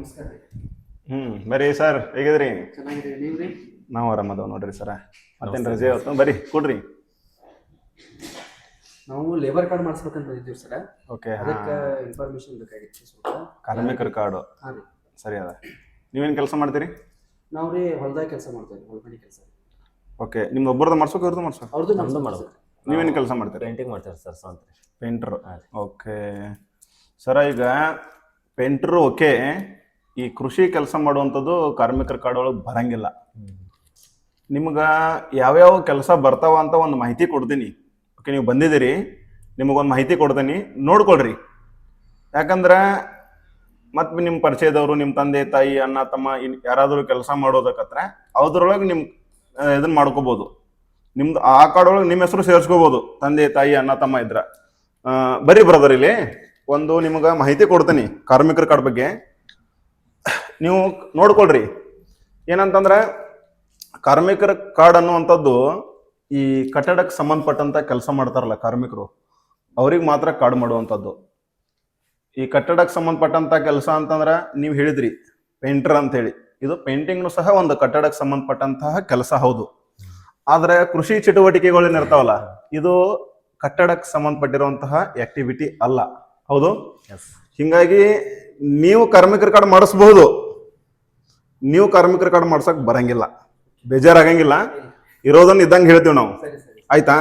ನಮಸ್ಕಾರ ಹ್ಮ್ ಬರ್ರಿ ಸರ್ ಹೇಗಿದ್ರಿ? ಚೆನ್ನಾಗಿದೆ ನೀವು ರೀ ನಾವು ಆರಾಮದವ್ ನೋಡ್ರಿ ಸರ. ಮತ್ತೇನು ರಜೆ ಇವತ್ತು? ಬರ್ರಿ ಕೊಡ್ರಿ. ನಾವು ಲೇಬರ್ ಕಾರ್ಡ್ ಮಾಡಿಸ್ಬೇಕಂತ ಬಂದಿದ್ದೀವಿ ಸರ್. ಓಕೆ ಅದಕ್ಕೆ ಇನ್ಫಾರ್ಮೇಶನ್ ಬೇಕಾಗಿತ್ತು ಸ್ವಲ್ಪ. ಕಾರ್ಮಿಕರ ಕಾರ್ಡು. ಹಾಂ ರೀ. ಸರಿ ಅದ. ನೀವೇನು ಕೆಲಸ ಮಾಡ್ತೀರಿ? ನಾವು ರೀ ಹೊಲ್ದಾಗ ಕೆಲಸ ಮಾಡ್ತೇವೆ ಹೊಲ್ಮನಿ ಕೆಲಸ. ಓಕೆ ನಿಮ್ದು ಒಬ್ಬರದ್ದು ಮಾಡ್ಸೋಕೆ ಇವ್ರದ್ದು ಮಾಡ್ಸೋ ಅವ್ರದ್ದು ನಮ್ದು ನಮ್ದು ಮಾಡ್ಬೇಕು. ನೀವೇನು ಕೆಲಸ ಮಾಡ್ತೀರಿ? ಪೇಂಟಿಂಗ್ ಮಾಡ್ತಾರೆ ಸರ್ ಸ್ವಂತ ಪೇಂಟ್ರು ಓಕೆ ಸರ ಈಗ ಪೇಂಟ್ರು ಓಕೆ ಈ ಕೃಷಿ ಕೆಲಸ ಮಾಡುವಂಥದ್ದು ಕಾರ್ಮಿಕರ ಕಾಡೊಳಗೆ ಬರಂಗಿಲ್ಲ. ನಿಮ್ಗೆ ಯಾವ್ಯಾವ ಕೆಲಸ ಬರ್ತಾವ ಅಂತ ಒಂದು ಮಾಹಿತಿ ಕೊಡ್ತೀನಿ. ಓಕೆ ನೀವು ಬಂದಿದ್ದೀರಿ, ನಿಮಗೊಂದು ಮಾಹಿತಿ ಕೊಡ್ತೀನಿ. ನೋಡ್ಕೊಳ್ರಿ. ಯಾಕಂದ್ರೆ ಮತ್ತೆ ನಿಮ್ಮ ಪರಿಚಯದವರು ನಿಮ್ಮ ತಂದೆ, ತಾಯಿ, ಅಣ್ಣ, ತಮ್ಮ ಯಾರಾದರೂ ಕೆಲಸ ಮಾಡೋದಕ್ಕತ್ರ ಅದ್ರೊಳಗೆ ನಿಮ್ಮ ಇದನ್ನ ಮಾಡ್ಕೋಬೋದು. ನಿಮ್ದು ಆ ಕಾಡೊಳಗೆ ನಿಮ್ಮ ಹೆಸರು ಸೇರಿಸ್ಕೋಬೋದು. ತಂದೆ, ತಾಯಿ, ಅಣ್ಣ, ತಮ್ಮ ಇದ್ರ. ಬರೀ ಬ್ರದರ್ ಇಲ್ಲಿ. ಒಂದು ನಿಮಗೆ ಮಾಹಿತಿ ಕೊಡ್ತೀನಿ ಕಾರ್ಮಿಕರ ಕಾರ್ಡ್ ಬಗ್ಗೆ. ನೀವು ನೋಡ್ಕೊಳ್ರಿ. ಏನಂತಂದ್ರೆ ಕಾರ್ಮಿಕರ ಕಾರ್ಡ್ ಅನ್ನುವಂಥದ್ದು ಈ ಕಟ್ಟಡಕ್ಕೆ ಸಂಬಂಧಪಟ್ಟಂತ ಕೆಲಸ ಮಾಡ್ತಾರಲ್ಲ ಕಾರ್ಮಿಕರು ಅವ್ರಿಗೆ ಮಾತ್ರ ಕಾರ್ಡ್ ಮಾಡುವಂಥದ್ದು. ಈ ಕಟ್ಟಡಕ್ಕೆ ಸಂಬಂಧಪಟ್ಟಂತ ಕೆಲಸ ಅಂತಂದ್ರೆ ನೀವು ಹೇಳಿದ್ರಿ ಪೇಂಟರ್ ಅಂತ ಹೇಳಿ ಇದು ಪೇಂಟಿಂಗ್ನು ಸಹ ಒಂದು ಕಟ್ಟಡಕ್ಕೆ ಸಂಬಂಧಪಟ್ಟಂತಹ ಕೆಲಸ ಹೌದು. ಆದರೆ ಕೃಷಿ ಚಟುವಟಿಕೆಗಳು ಏನಿರ್ತಾವಲ್ಲ ಇದು ಕಟ್ಟಡಕ್ಕೆ ಸಂಬಂಧಪಟ್ಟಿರುವಂತಹ ಆಕ್ಟಿವಿಟಿ ಅಲ್ಲ. ಹೌದು? ಹಿಂಗಾಗಿ ನೀವು ಕಾರ್ಮಿಕರ ಕಾರ್ಡ್ ಮಾಡಿಸ್ಬಹುದು. ನೀವು ಕಾರ್ಮಿಕರ ಕಾರ್ಡ್ ಮಾಡ್ಸಕ್ ಬರಂಗಿಲ್ಲ. ಬೇಜಾರಾಗಂಗಿಲ್ಲ. ಇರೋದನ್ನ ಇದ್ದಂಗೆ ಹೇಳ್ತೀವಿ ನಾವು. ಸರಿ ಸರಿ ಆಯ್ತಾ?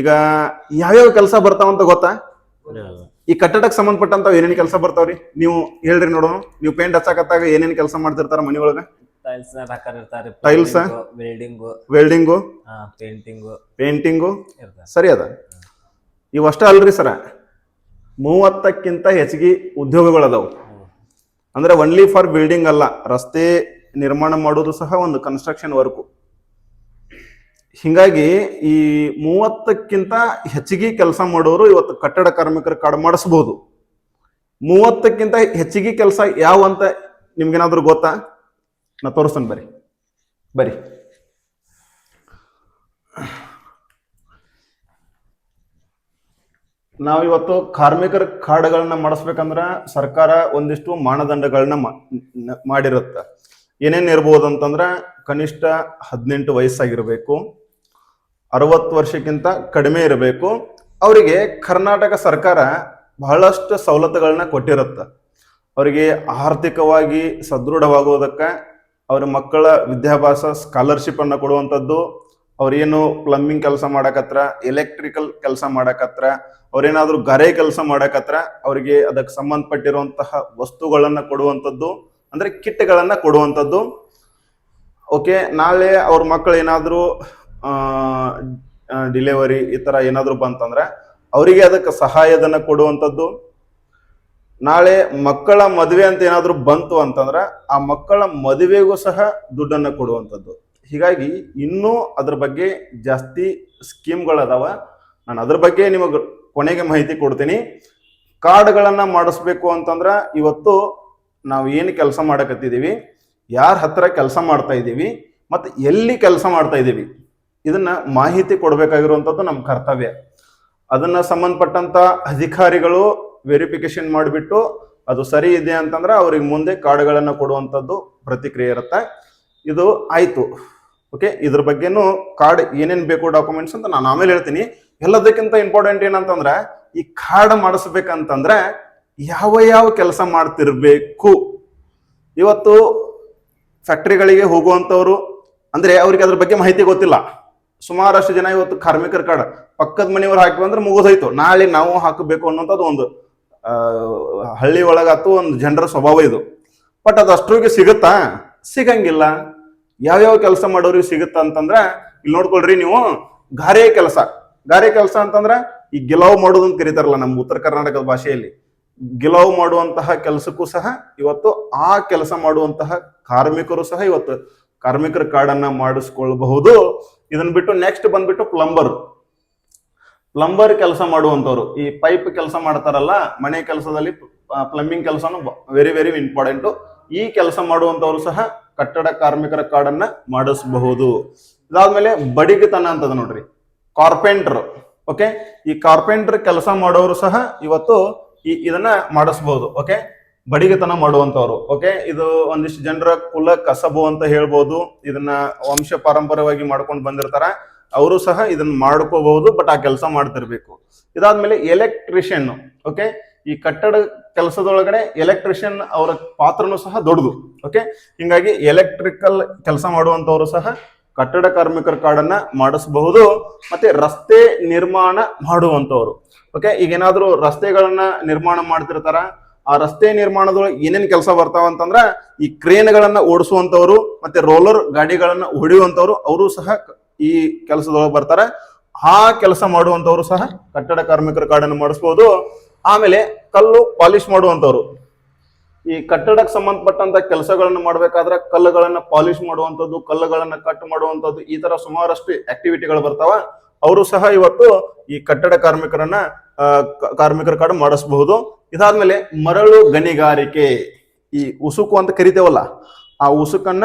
ಈಗ ಯಾವ್ಯಾವ ಕೆಲಸ ಬರ್ತಾವಂತ ಗೊತ್ತಾ? ಈ ಕಟ್ಟಡಕ್ಕೆ ಸಂಬಂಧಪಟ್ಟಂತ ಏನೇನು ಕೆಲಸ ಬರ್ತಾವ್ರಿ? ನೀವು ಹೇಳ್ರಿ ನೋಡು ನೀವು ಪೇಂಟ್ ಹಚ್ಚಾಕತ್ತಾಗ ಏನೇನು ಕೆಲಸ ಮಾಡ್ತಿರ್ತಾರ ಮನಿಯೊಳಗ? ಟೈಲ್ಸ್ ಹಾಕರ್ ಇರ್ತಾರೆ. Tiles? Welding welding painting painting ಇರ್ತಾರೆ ಸರಿ ಅದ. ಇವಷ್ಟ ಅಲ್ರಿ ಸರ. ಮೂವತ್ತಕ್ಕಿಂತ ಹೆಚ್ಚಿಗೆ ಉದ್ಯೋಗಗಳದಾವು ಅಂದ್ರೆ ಒನ್ಲಿ ಫಾರ್ ಬಿಲ್ಡಿಂಗ್ ಅಲ್ಲ, ರಸ್ತೆ ನಿರ್ಮಾಣ ಮಾಡೋದು ಸಹ ಒಂದು ಕನ್ಸ್ಟ್ರಕ್ಷನ್ ವರ್ಕು ಹಿಂಗಾಗಿ ಈ ಮೂವತ್ತಕ್ಕಿಂತ ಹೆಚ್ಚಿಗೆ ಕೆಲಸ ಮಾಡೋರು ಇವತ್ತು ಕಟ್ಟಡ ಕಾರ್ಮಿಕರ ಕಾರ್ಡ್ ಮಾಡಿಸ್ಬೋದು. ಮೂವತ್ತಕ್ಕಿಂತ ಹೆಚ್ಚಿಗೆ ಕೆಲಸ ಯಾವ ಅಂತ ನಿಮ್ಗೇನಾದ್ರೂ ಗೊತ್ತಾ? ನಾ ತೋರಿಸ್ತೇನೆ ಬರ್ರಿ. ಬರ್ರಿ. ನಾವಿವತ್ತು ಕಾರ್ಮಿಕರ ಕಾರ್ಡ್ಗಳನ್ನ ಮಾಡಿಸ್ಬೇಕಂದ್ರ ಸರ್ಕಾರ ಒಂದಿಷ್ಟು ಮಾನದಂಡಗಳನ್ನ ಮಾಡಿರುತ್ತೆ. ಏನೇನ್ ಇರ್ಬೋದು ಅಂತಂದ್ರ ಕನಿಷ್ಠ ಹದಿನೆಂಟು ವಯಸ್ಸಾಗಿರ್ಬೇಕು, ಅರವತ್ತು ವರ್ಷಕ್ಕಿಂತ ಕಡಿಮೆ ಇರಬೇಕು. ಅವರಿಗೆ ಕರ್ನಾಟಕ ಸರ್ಕಾರ ಬಹಳಷ್ಟು ಸವಲತ್ತುಗಳನ್ನ ಕೊಟ್ಟಿರುತ್ತೆ. ಅವರಿಗೆ ಆರ್ಥಿಕವಾಗಿ ಸದೃಢವಾಗುವುದಕ್ಕೆ ಅವರ ಮಕ್ಕಳ ವಿದ್ಯಾಭ್ಯಾಸ ಸ್ಕಾಲರ್ಶಿಪ್ ಅನ್ನು ಕೊಡುವಂಥದ್ದು ಅವ್ರೇನು ಪ್ಲಂಬಿಂಗ್ ಕೆಲಸ ಮಾಡಕತ್ರ ಎಲೆಕ್ಟ್ರಿಕಲ್ ಕೆಲಸ ಮಾಡಕತ್ರ, ಅವ್ರೇನಾದ್ರೂ ಗಾರೆ ಕೆಲಸ ಮಾಡಕತ್ರ, ಅವರಿಗೆ ಅದಕ್ಕೆ ಸಂಬಂಧಪಟ್ಟಿರುವಂತಹ ವಸ್ತುಗಳನ್ನ ಕೊಡುವಂಥದ್ದು, ಅಂದ್ರೆ ಕಿಟ್ಗಳನ್ನ ಕೊಡುವಂಥದ್ದು. ಓಕೆ ನಾಳೆ ಅವ್ರ ಮಕ್ಕಳು ಏನಾದರೂ ಡಿಲಿವರಿ ಈ ತರ ಏನಾದರೂ ಬಂತಂದ್ರೆ, ಅವರಿಗೆ ಅದಕ್ಕೆ ಸಹಾಯಧನ ಕೊಡುವಂಥದ್ದು. ನಾಳೆ ಮಕ್ಕಳ ಮದುವೆ ಅಂತ ಏನಾದರೂ ಬಂತು ಅಂತಂದ್ರೆ, ಆ ಮಕ್ಕಳ ಮದುವೆಗೂ ಸಹ ದುಡ್ಡನ್ನ ಕೊಡುವಂಥದ್ದು. ಹೀಗಾಗಿ ಇನ್ನೂ ಅದ್ರ ಬಗ್ಗೆ ಜಾಸ್ತಿ ಸ್ಕೀಮ್ಗಳದಾವ ನಾನು ಅದ್ರ ಬಗ್ಗೆ ನಿಮಗೆ ಕೊನೆಗೆ ಮಾಹಿತಿ ಕೊಡ್ತೀನಿ. ಕಾರ್ಡ್ಗಳನ್ನು ಮಾಡಿಸ್ಬೇಕು ಅಂತಂದ್ರ ಇವತ್ತು ನಾವು ಏನು ಕೆಲಸ ಮಾಡಕತ್ತಿದ್ದೀವಿ ಯಾರ ಹತ್ರ ಕೆಲಸ ಮಾಡ್ತಾ ಇದ್ದೀವಿ ಮತ್ತು ಎಲ್ಲಿ ಕೆಲಸ ಮಾಡ್ತಾ ಇದ್ದೀವಿ ಇದನ್ನ ಮಾಹಿತಿ ಕೊಡಬೇಕಾಗಿರುವಂಥದ್ದು ನಮ್ಮ ಕರ್ತವ್ಯ. ಅದನ್ನ ಸಂಬಂಧಪಟ್ಟಂಥ ಅಧಿಕಾರಿಗಳು ವೆರಿಫಿಕೇಶನ್ ಮಾಡಿಬಿಟ್ಟು ಅದು ಸರಿ ಇದೆ ಅಂತಂದ್ರೆ ಅವ್ರಿಗೆ ಮುಂದೆ ಕಾರ್ಡ್ಗಳನ್ನು ಕೊಡುವಂಥದ್ದು ಪ್ರತಿಕ್ರಿಯೆ ಇರುತ್ತೆ. ಇದು ಆಯ್ತು. ಓಕೆ ಇದ್ರ ಬಗ್ಗೆನೂ ಕಾರ್ಡ್ ಏನೇನು ಬೇಕು ಡಾಕ್ಯುಮೆಂಟ್ಸ್ ಅಂತ ನಾನು ಆಮೇಲೆ ಹೇಳ್ತೀನಿ. ಎಲ್ಲದಕ್ಕಿಂತ ಇಂಪಾರ್ಟೆಂಟ್ ಏನಂತಂದ್ರೆ, ಈ ಕಾರ್ಡ್ ಮಾಡಿಸ್ಬೇಕಂತಂದ್ರೆ ಯಾವ ಯಾವ ಕೆಲಸ ಮಾಡ್ತಿರ್ಬೇಕು? ಇವತ್ತು ಫ್ಯಾಕ್ಟ್ರಿಗಳಿಗೆ ಹೋಗುವಂಥವ್ರು ಅಂದ್ರೆ ಅವ್ರಿಗೆ ಅದ್ರ ಬಗ್ಗೆ ಮಾಹಿತಿ ಗೊತ್ತಿಲ್ಲ. ಸುಮಾರಷ್ಟು ಜನ ಇವತ್ತು ಕಾರ್ಮಿಕರ ಕಾರ್ಡ್ ಪಕ್ಕದ ಮನೆಯವ್ರು ಹಾಕಿವಂದ್ರೆ ಮುಗಿದೋಯ್ತು. ನಾಳೆ ನಾವು ಹಾಕಬೇಕು ಅನ್ನೋಂಥದ್ದು ಒಂದು ಹಳ್ಳಿ ಒಳಗಾತು ಒಂದು ಜನರ ಸ್ವಭಾವ ಇದು. ಬಟ್ ಅದು ಅಷ್ಟ್ರಿಗೆ ಸಿಗುತ್ತಾ? ಸಿಗಂಗಿಲ್ಲ. ಯಾವ್ಯಾವ ಕೆಲಸ ಮಾಡೋರಿಗೆ ಸಿಗುತ್ತ ಅಂತಂದ್ರೆ, ಇಲ್ಲಿ ನೋಡ್ಕೊಳ್ರಿ ನೀವು, ಗಾರೆ ಕೆಲಸ. ಗಾರೆ ಕೆಲಸ ಅಂತಂದ್ರೆ, ಈ ಗಿಲಾವ್ ಮಾಡೋದು ಅಂತ ಕರೀತಾರಲ್ಲ ನಮ್ಮ ಉತ್ತರ ಕರ್ನಾಟಕದ ಭಾಷೆಯಲ್ಲಿ. ಗಿಲಾವ್ ಮಾಡುವಂತಹ ಕೆಲಸಕ್ಕೂ ಸಹ ಇವತ್ತು ಆ ಕೆಲಸ ಮಾಡುವಂತಹ ಕಾರ್ಮಿಕರು ಸಹ ಇವತ್ತು ಕಾರ್ಮಿಕರ ಕಾರ್ಡನ್ನ ಮಾಡಿಸ್ಕೊಳ್ಬಹುದು. ಇದನ್ನ ಬಿಟ್ಟು ನೆಕ್ಸ್ಟ್ ಬಂದ್ಬಿಟ್ಟು ಪ್ಲಂಬರ್ ಪ್ಲಂಬರ್ ಕೆಲಸ ಮಾಡುವಂತವ್ರು ಈ ಪೈಪ್ ಕೆಲಸ ಮಾಡ್ತಾರಲ್ಲ, ಮನೆ ಕೆಲಸದಲ್ಲಿ ಪ್ಲಂಬಿಂಗ್ ಕೆಲಸನು ವೆರಿ ವೆರಿ ಇಂಪಾರ್ಟೆಂಟ್ ಈ ಕೆಲಸ ಮಾಡುವಂತವರು ಸಹ ಕಟ್ಟಡ ಕಾರ್ಮಿಕರ ಕಾರ್ಡನ್ನ ಮಾಡಿಸಬಹುದು. ಇದಾದ್ಮೇಲೆ ಬಡಿಗತನ ಅಂತದ ನೋಡ್ರಿ. ಕಾರ್ಪೆಂಟರ್ ಓಕೆ ಈ ಕಾರ್ಪೆಂಟರ್ ಕೆಲಸ ಮಾಡೋರು ಸಹ ಇವತ್ತು ಈ ಇದನ್ನ ಮಾಡಿಸಬಹುದು ಓಕೆ ಬಡಿಗತನ ಮಾಡುವಂತವ್ರು ಓಕೆ ಇದು ಒಂದಿಷ್ಟು ಜನರ ಕುಲ ಕಸಬು ಅಂತ ಹೇಳ್ಬೋದು. ಇದನ್ನ ವಂಶ ಪಾರಂಪರ್ಯವಾಗಿ ಮಾಡ್ಕೊಂಡು ಬಂದಿರ್ತಾರ. ಅವರು ಸಹ ಇದನ್ನ ಮಾಡ್ಕೋಬಹುದು ಬಟ್ ಆ ಕೆಲಸ ಮಾಡ್ತಿರ್ಬೇಕು. ಇದಾದ್ಮೇಲೆ ಎಲೆಕ್ಟ್ರಿಷಿಯನ್ ಓಕೆ ಈ ಕಟ್ಟಡ ಕೆಲಸದೊಳಗಡೆ ಎಲೆಕ್ಟ್ರಿಷಿಯನ್ ಅವರ ಪಾತ್ರನೂ ಸಹ ದೊಡ್ಡದು ಓಕೆ ಹಿಂಗಾಗಿ ಎಲೆಕ್ಟ್ರಿಕಲ್ ಕೆಲಸ ಮಾಡುವಂತವರು ಸಹ ಕಟ್ಟಡ ಕಾರ್ಮಿಕರ ಕಾರ್ಡನ್ನ ಮಾಡಿಸಬಹುದು, ಮತ್ತೆ ರಸ್ತೆ ನಿರ್ಮಾಣ ಮಾಡುವಂತವರು ಓಕೆ ಈಗ ಏನಾದ್ರು ರಸ್ತೆಗಳನ್ನ ನಿರ್ಮಾಣ ಮಾಡ್ತಿರ್ತಾರ, ಆ ರಸ್ತೆ ನಿರ್ಮಾಣದೊಳಗೆ ಏನೇನು ಕೆಲಸ ಬರ್ತಾವ ಅಂತಂದ್ರ ಈ ಕ್ರೇನ್ಗಳನ್ನ ಓಡಿಸುವಂತವ್ರು, ಮತ್ತೆ ರೋಲರ್ ಗಾಡಿಗಳನ್ನ ಹೊಡೆಯುವಂತವ್ರು, ಅವರು ಸಹ ಈ ಕೆಲಸದೊಳಗೆ ಬರ್ತಾರೆ. ಆ ಕೆಲಸ ಮಾಡುವಂತವ್ರು ಸಹ ಕಟ್ಟಡ ಕಾರ್ಮಿಕರ ಕಾರ್ಡನ್ನು ಮಾಡಿಸ್ಬೋದು ಆಮೇಲೆ ಕಲ್ಲು ಪಾಲಿಶ್ ಮಾಡುವಂಥವ್ರು. ಈ ಕಟ್ಟಡಕ್ಕೆ ಸಂಬಂಧಪಟ್ಟಂತ ಕೆಲಸಗಳನ್ನ ಮಾಡ್ಬೇಕಾದ್ರೆ ಕಲ್ಲುಗಳನ್ನ ಪಾಲಿಶ್ ಮಾಡುವಂಥದ್ದು, ಕಲ್ಲುಗಳನ್ನ ಕಟ್ ಮಾಡುವಂಥದ್ದು ಈ ತರ ಸುಮಾರಷ್ಟು ಆಕ್ಟಿವಿಟಿಗಳು ಬರ್ತಾವ. ಅವರು ಸಹ ಇವತ್ತು ಈ ಕಟ್ಟಡ ಕಾರ್ಮಿಕರನ್ನ ಕಾರ್ಮಿಕರ ಕಾರ್ಡ್ ಮಾಡಿಸಬಹುದು. ಇದಾದ್ಮೇಲೆ ಮರಳು ಗಣಿಗಾರಿಕೆ. ಈ ಉಸುಕು ಅಂತ ಕರಿತೇವಲ್ಲ, ಆ ಉಸುಕನ್ನ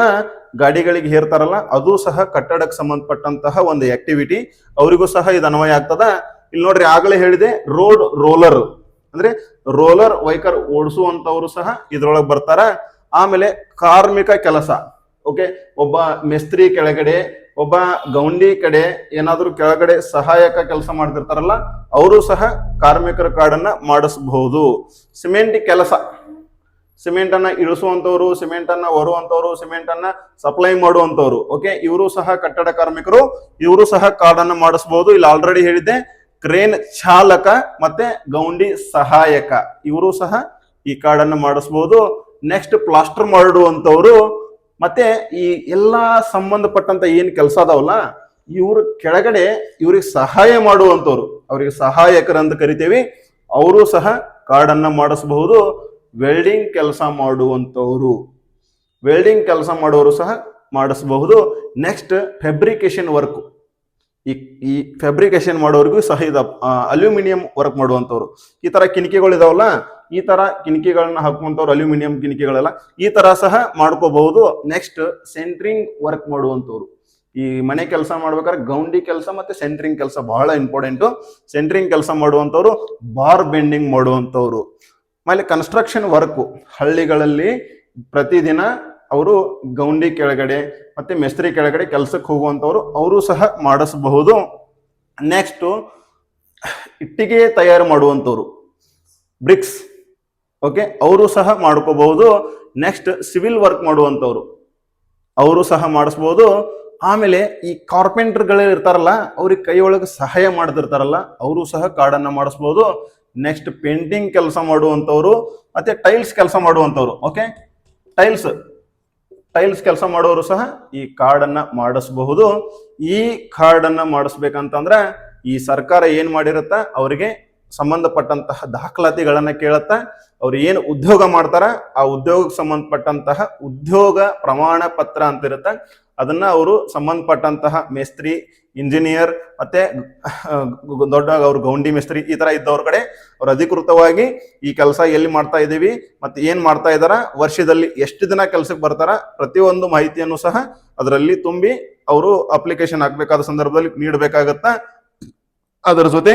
ಗಾಡಿಗಳಿಗೆ ಹೇರ್ತಾರಲ್ಲ, ಅದು ಸಹ ಕಟ್ಟಡಕ್ಕೆ ಸಂಬಂಧಪಟ್ಟಂತಹ ಒಂದು ಆಕ್ಟಿವಿಟಿ ಅವರಿಗೂ ಸಹ ಇದು ಅನ್ವಯ ಆಗ್ತದ. ಇಲ್ಲಿ ನೋಡ್ರಿ ಆಗಲೇ ಹೇಳಿದೆ ರೋಡ್ ರೋಲರ್ ಅಂದ್ರೆ ರೋಲರ್ ವೈಕರ್ ಓಡಿಸುವಂತವ್ರು ಸಹ ಇದ್ರೊಳಗೆ ಬರ್ತಾರ. ಆಮೇಲೆ ಕಾರ್ಮಿಕ ಕೆಲಸ, ಓಕೆ? ಒಬ್ಬ ಮೇಸ್ತ್ರಿ ಕೆಳಗಡೆ, ಒಬ್ಬ ಗೌಂಡಿ ಕಡೆ ಏನಾದರೂ ಕೆಳಗಡೆ ಸಹಾಯಕ ಕೆಲಸ ಮಾಡ್ತಿರ್ತಾರಲ್ಲ, ಅವರು ಸಹ ಕಾರ್ಮಿಕರ ಕಾರ್ಡನ್ನ ಮಾಡಿಸಬಹುದು. ಸಿಮೆಂಟ್ ಕೆಲಸ ಸಿಮೆಂಟ್ ಅನ್ನ ಇಳಿಸುವಂತವ್ರು ಸಿಮೆಂಟ್ ಅನ್ನ ಹೊರುವಂತವ್ರು ಸಿಮೆಂಟ್ ಅನ್ನ ಸಪ್ಲೈ ಮಾಡುವಂತವ್ರು ಓಕೆ? ಇವರು ಸಹ ಕಟ್ಟಡ ಕಾರ್ಮಿಕರು, ಇವರು ಸಹ ಕಾರ್ಡನ್ನ ಮಾಡಿಸಬಹುದು. ಇಲ್ಲಿ ಆಲ್ರೆಡಿ ಹೇಳಿದ್ದೆ ಕ್ರೇನ್ ಚಾಲಕ ಮತ್ತೆ ಗೌಂಡಿ ಸಹಾಯಕ. ಇವರು ಸಹ ಈ ಕಾರ್ಡನ್ನ ಮಾಡಿಸಬಹುದು ನೆಕ್ಸ್ಟ್ ಪ್ಲಾಸ್ಟರ್ ಮಾಡುವಂತವ್ರು ಮತ್ತೆ ಈ ಎಲ್ಲಾ ಸಂಬಂಧಪಟ್ಟಂತ ಏನ್ ಕೆಲಸ ಅದಾವಲ್ಲ, ಇವ್ರ ಕೆಳಗಡೆ ಇವ್ರಿಗೆ ಸಹಾಯ ಮಾಡುವಂತವ್ರು ಅವರಿಗೆ ಸಹಾಯಕರಂತ ಕರಿತೇವಿ. ಅವರು ಸಹ ಕಾರ್ಡನ್ನ ಮಾಡಿಸಬಹುದು. ವೆಲ್ಡಿಂಗ್ ಕೆಲಸ ಮಾಡುವಂತವ್ರು ವೆಲ್ಡಿಂಗ್ ಕೆಲಸ ಮಾಡೋರು ಸಹ ಮಾಡಿಸಬಹುದು. ನೆಕ್ಸ್ಟ್ ಫೆಬ್ರಿಕೇಶನ್ ವರ್ಕ್ ಈ ಈ ಫ್ಯಾಬ್ರಿಕೇಶನ್ ಮಾಡೋರಿಗೂ ಸಹ ಇದು ಅಲ್ಯೂಮಿನಿಯಂ ವರ್ಕ್ ಮಾಡುವಂಥವ್ರು. ಈ ತರ ಕಿಣಿಕೆಗಳು ಇದಾವಲ್ಲ, ಈ ತರ ಕಿಣಿಕೆಗಳನ್ನ ಹಾಕುವಂಥವ್ರು ಅಲ್ಯೂಮಿನಿಯಂ ಕಿಣಿಕೆಗಳೆಲ್ಲ, ಈ ತರ ಸಹ ಮಾಡ್ಕೋಬಹುದು. ನೆಕ್ಸ್ಟ್ ಸೆಂಟ್ರಿಂಗ್ ವರ್ಕ್ ಮಾಡುವಂಥವ್ರು. ಈ ಮನೆ ಕೆಲಸ ಮಾಡ್ಬೇಕಾದ್ರೆ ಗೌಂಡಿ ಕೆಲಸ ಮತ್ತೆ ಸೆಂಟ್ರಿಂಗ್ ಕೆಲಸ ಬಹಳ ಇಂಪಾರ್ಟೆಂಟ್ ಸೆಂಟ್ರಿಂಗ್ ಕೆಲಸ ಮಾಡುವಂಥವ್ರು ಬಾರ್ ಬೆಂಡಿಂಗ್ ಮಾಡುವಂಥವ್ರು. ಆಮೇಲೆ ಕನ್ಸ್ಟ್ರಕ್ಷನ್ ವರ್ಕ್ ಹಳ್ಳಿಗಳಲ್ಲಿ ಪ್ರತಿದಿನ ಅವರು ಗೌಂಡಿ ಕೆಳಗಡೆ ಮತ್ತೆ ಮೆಸ್ತ್ರಿ ಕೆಳಗಡೆ ಕೆಲಸಕ್ಕೆ ಹೋಗುವಂಥವ್ರು ಅವರು ಸಹ ಮಾಡಿಸಬಹುದು. ನೆಕ್ಸ್ಟ್ ಇಟ್ಟಿಗೆ ತಯಾರು ಮಾಡುವಂಥವ್ರು. ಬ್ರಿಕ್ಸ್ ಓಕೆ ಅವರು ಸಹ ಮಾಡ್ಕೋಬಹುದು. ನೆಕ್ಸ್ಟ್ ಸಿವಿಲ್ ವರ್ಕ್ ಮಾಡುವಂಥವ್ರು. ಅವರು ಸಹ ಮಾಡಿಸ್ಬೋದು ಆಮೇಲೆ ಈ ಕಾರ್ಪೆಂಟರ್ಗಳು ಇರ್ತಾರಲ್ಲ, ಅವ್ರಿಗೆ ಕೈಯೊಳಗೆ ಸಹಾಯ ಮಾಡ್ತಿರ್ತಾರಲ್ಲ, ಅವರು ಸಹ ಕಾರ್ಡನ್ನು ಮಾಡಿಸ್ಬೋದು ನೆಕ್ಸ್ಟ್ ಪೇಂಟಿಂಗ್ ಕೆಲಸ ಮಾಡುವಂಥವ್ರು, ಮತ್ತೆ ಟೈಲ್ಸ್ ಕೆಲಸ ಮಾಡುವಂಥವ್ರು. ಓಕೆ ಟೈಲ್ಸ್ ಟೈಲ್ಸ್ ಕೆಲಸ ಮಾಡೋರು ಸಹ ಈ ಕಾರ್ಡನ್ನ ಮಾಡಿಸಬಹುದು. ಈ ಕಾರ್ಡನ್ನ ಮಾಡಿಸ್ಬೇಕಂತಂದ್ರೆ ಈ ಸರ್ಕಾರ ಏನ್ ಮಾಡಿರುತ್ತ? ಅವರಿಗೆ ಸಂಬಂಧಪಟ್ಟಂತಹ ದಾಖಲಾತಿಗಳನ್ನು ಕೇಳುತ್ತಾ. ಅವ್ರು ಏನು ಉದ್ಯೋಗ ಮಾಡ್ತಾರ, ಆ ಉದ್ಯೋಗಕ್ಕೆ ಸಂಬಂಧಪಟ್ಟಂತಹ ಉದ್ಯೋಗ ಪ್ರಮಾಣ ಪತ್ರ ಅಂತ ಇರುತ್ತೆ ಅದನ್ನ ಅವರು ಸಂಬಂಧಪಟ್ಟಂತಹ ಮೇಸ್ತ್ರಿ, ಇಂಜಿನಿಯರ್, ಮತ್ತೆ ದೊಡ್ಡ ಅವ್ರು ಗೌಂಡಿ ಮೇಸ್ತ್ರಿ ಈ ತರ ಇದ್ದವ್ರ ಕಡೆ ಅವ್ರು ಅಧಿಕೃತವಾಗಿ ಈ ಕೆಲಸ ಎಲ್ಲಿ ಮಾಡ್ತಾ ಇದ್ದೀವಿ, ಮತ್ತೆ ಏನ್ ಮಾಡ್ತಾ ಇದಾರ ವರ್ಷದಲ್ಲಿ ಎಷ್ಟು ದಿನ ಕೆಲ್ಸಕ್ಕೆ ಬರ್ತಾರ ಪ್ರತಿಯೊಂದು ಮಾಹಿತಿಯನ್ನು ಸಹ ಅದರಲ್ಲಿ ತುಂಬಿ ಅವರು ಅಪ್ಲಿಕೇಶನ್ ಹಾಕ್ಬೇಕಾದ ಸಂದರ್ಭದಲ್ಲಿ ನೀಡಬೇಕಾಗತ್ತ. ಅದರ ಜೊತೆ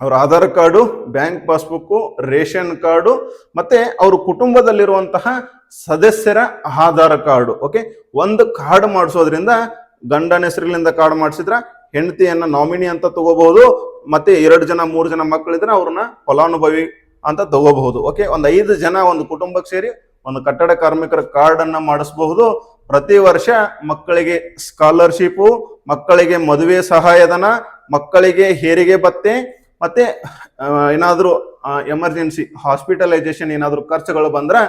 ಅವ್ರ Aadhaar card, bank passbook, ration card, ಮತ್ತೆ ಅವ್ರ ಕುಟುಂಬದಲ್ಲಿರುವಂತಹ ಸದಸ್ಯರ ಆಧಾರ್ ಕಾರ್ಡು ಓಕೆ ಒಂದು ಕಾರ್ಡ್ ಮಾಡಿಸೋದ್ರಿಂದ ಗಂಡನ ಹೆಸರಿನಿಂದ ಕಾರ್ಡ್ ಮಾಡಿಸಿದ್ರ, ಹೆಂಡತಿಯನ್ನ ನಾಮಿನಿ ಅಂತ ತಗೋಬಹುದು, ಮತ್ತೆ ಎರಡು ಜನ, ಮೂರು ಜನ ಮಕ್ಕಳಿದ್ರೆ ಅವ್ರನ್ನ ಫಲಾನುಭವಿ ಅಂತ ತಗೋಬಹುದು ಓಕೆ ಒಂದು ಐದು ಜನ ಒಂದು ಕುಟುಂಬಕ್ಕೆ ಸೇರಿ ಒಂದು ಕಟ್ಟಡ ಕಾರ್ಮಿಕರ ಕಾರ್ಡ್ ಅನ್ನ ಮಾಡಿಸಬಹುದು, ಪ್ರತಿ ವರ್ಷ ಮಕ್ಕಳಿಗೆ ಸ್ಕಾಲರ್ಶಿಪ್ ಮಕ್ಕಳಿಗೆ ಮದುವೆ ಸಹಾಯಧನ, ಮಕ್ಕಳಿಗೆ ಹೆರಿಗೆ ಭತ್ತೆ ಮತ್ತೆ ಏನಾದರೂ ಎಮರ್ಜೆನ್ಸಿ ಹಾಸ್ಪಿಟಲೈಸೇಷನ್ ಏನಾದರೂ ಖರ್ಚುಗಳು ಬಂದ್ರೆ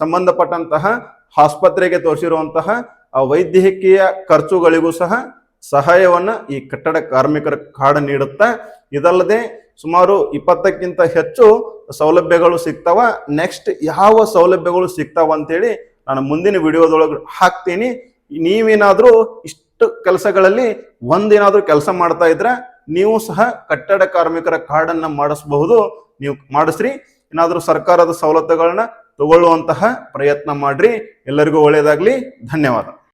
ಸಂಬಂಧಪಟ್ಟಂತಹ ಆಸ್ಪತ್ರೆಗೆ ತೋರಿಸಿರುವಂತಹ ವೈದ್ಯಕೀಯ ಖರ್ಚುಗಳಿಗೂ ಸಹ ಸಹಾಯವನ್ನ ಈ ಕಟ್ಟಡ ಕಾರ್ಮಿಕರ ಕಾರ್ಡ್ ನೀಡುತ್ತಾ. ಇದಲ್ಲದೆ ಸುಮಾರು ಇಪ್ಪತ್ತಕ್ಕಿಂತ ಹೆಚ್ಚು ಸೌಲಭ್ಯಗಳು ಸಿಗ್ತಾವ. ನೆಕ್ಸ್ಟ್ ಯಾವ ಸೌಲಭ್ಯಗಳು ಸಿಗ್ತಾವ ಅಂತೇಳಿ ನಾನು ಮುಂದಿನ ವಿಡಿಯೋದೊಳಗೆ ಹಾಕ್ತೀನಿ. ನೀವೇನಾದರೂ ಇಷ್ಟು ಕೆಲಸಗಳಲ್ಲಿ ಒಂದೇನಾದರೂ ಕೆಲಸ ಮಾಡ್ತಾ ಇದ್ರೆ ನೀವು ಸಹ ಕಟ್ಟಡ ಕಾರ್ಮಿಕರ ಕಾರ್ಡ್ ಅನ್ನ ಮಾಡಿಸಬಹುದು. ನೀವು ಮಾಡಿಸ್ರಿ. ಏನಾದರೂ ಸರ್ಕಾರದ ಸವಲತ್ತುಗಳನ್ನ ತಗೊಳ್ಳುವಂತಹ ಪ್ರಯತ್ನ ಮಾಡ್ರಿ. ಎಲ್ಲರಿಗೂ ಒಳ್ಳೆಯದಾಗ್ಲಿ ಧನ್ಯವಾದ.